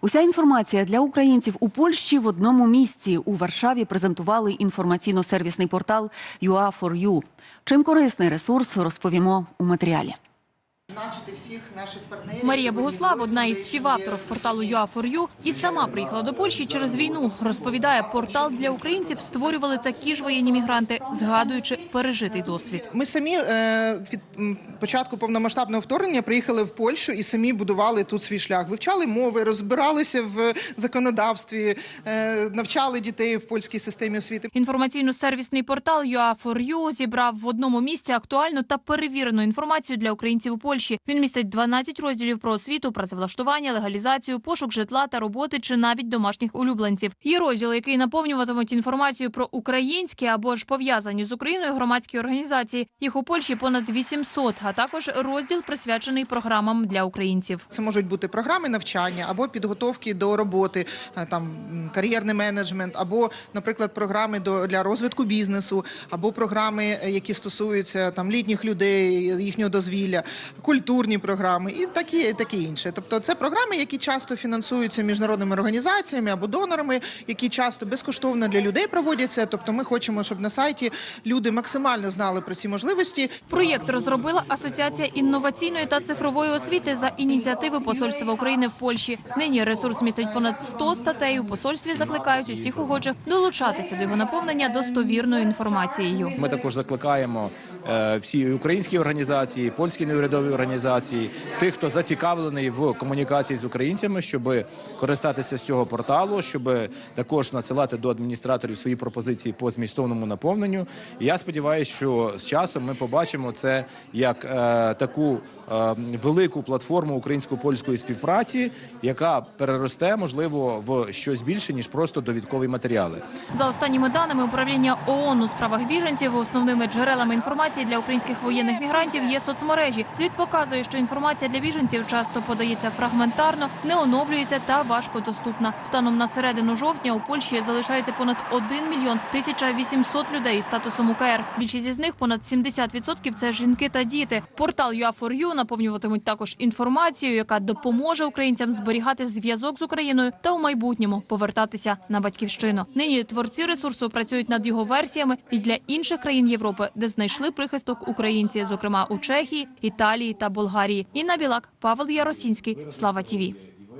Уся інформація для українців у Польщі в одному місці. У Варшаві презентували інформаційно-сервісний портал UA4U. Чим корисний ресурс, розповімо у матеріалі. Всіх наших партнерів. Марія Богослав, одна із є порталу UA4U, і сама приїхала до Польщі через війну. Розповідає, портал для українців створювали такі ж воєнні мігранти, згадуючи пережитий досвід. Ми самі е, від початку повномасштабного вторгнення приїхали в Польщу і самі будували тут свій шлях. Вивчали мови, розбиралися в законодавстві, е, навчали дітей в польській системі освіти. Інформаційно-сервісний портал UA4U зібрав в одному місці актуальну та перевірену інформацію для українців у Польщі. Він містить 12 розділів про освіту, працевлаштування, легалізацію, пошук житла та роботи чи навіть домашніх улюбленців. Є розділи, які наповнюватимуть інформацію про українські або ж пов'язані з Україною громадські організації. Їх у Польщі понад 800, а також розділ присвячений програмам для українців. Це можуть бути програми навчання або підготовки до роботи, е, там кар'єрний менеджмент, або, наприклад, програми до для розвитку бізнесу, або програми, е, які стосуються там літніх людей, їхнього дозвілля, культурні програми і такі, таке інше. Тобто, це програми, які часто фінансуються міжнародними організаціями або донорами, які часто безкоштовно для людей проводяться. Тобто, ми хочемо, щоб на сайті люди максимально знали про ці можливості. Проєкт розробила Асоціація інноваційної та цифрової освіти за ініціативи Посольства України в Польщі. Нині ресурс містить понад 100 статей. У посольстві закликають усіх охочих долучатися до його наповнення достовірною інформацією. Ми також закликаємо е, всі українські організації, польські неурядові організації, тих, хто зацікавлений в комунікації з українцями, щоб користатися з цього порталу, щоб також надсилати до адміністраторів свої пропозиції по змістовному наповненню. І я сподіваюся, що з часом ми побачимо це як е, таку е, велику платформу українсько-польської співпраці, яка переросте можливо в щось більше ніж просто довідкові матеріали. За останніми даними управління ООН у справах біженців, основними джерелами інформації для українських воєнних мігрантів є соцмережі. Звіт показує, що інформація для біженців часто подається фрагментарно, не оновлюється та важко доступна. Станом на середину жовтня у Польщі залишається понад 1 мільйон 1800 людей із статусом УКР. Більшість із них понад 70% – це жінки та діти. Портал UA4U наповнюватимуть також інформацією, яка допоможе українцям зберігати зв'язок з Україною та у майбутньому повертатися на батьківщину. Нині творці ресурсу працюють над його версіями і для інших країн Європи, де знайшли прихисток українці, зокрема у Чехії, Італії та Болгарії. Інна Білак, Павел Яросінський, Слава Тіві.